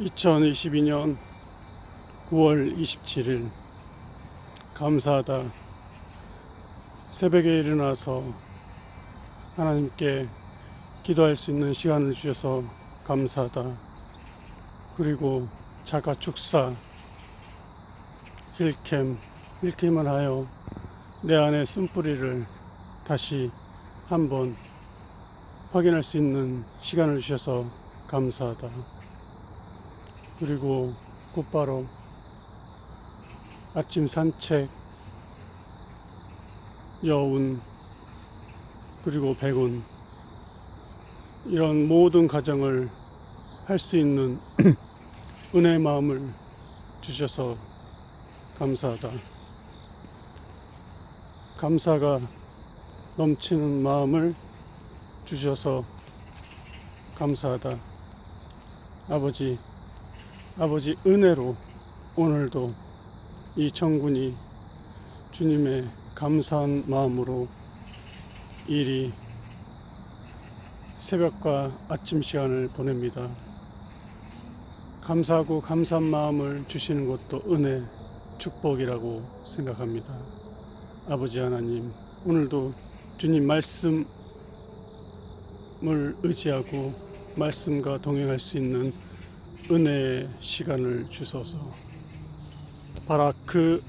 2022년 9월 27일 감사하다 새벽에 일어나서 하나님께 기도할 수 있는 시간을 주셔서 감사하다 그리고 자가 축사 힐캠 힐캠을 하여 내 안에 쓴뿌리를 다시 한번 확인할 수 있는 시간을 주셔서 감사하다. 그리고 곧바로 아침 산책, 여운, 그리고 백운, 이런 모든 가정을 할 수 있는 은혜의 마음을 주셔서 감사하다. 감사가 넘치는 마음을 주셔서 감사하다. 아버지, 아버지 은혜로 오늘도 이 청군이 주님의 감사한 마음으로 일이 새벽과 아침 시간을 보냅니다. 감사하고 감사한 마음을 주시는 것도 은혜, 축복이라고 생각합니다. 아버지 하나님, 오늘도 주님 말씀을 의지하고 말씀과 동행할 수 있는 은혜의 시간을 주소서. 바라 그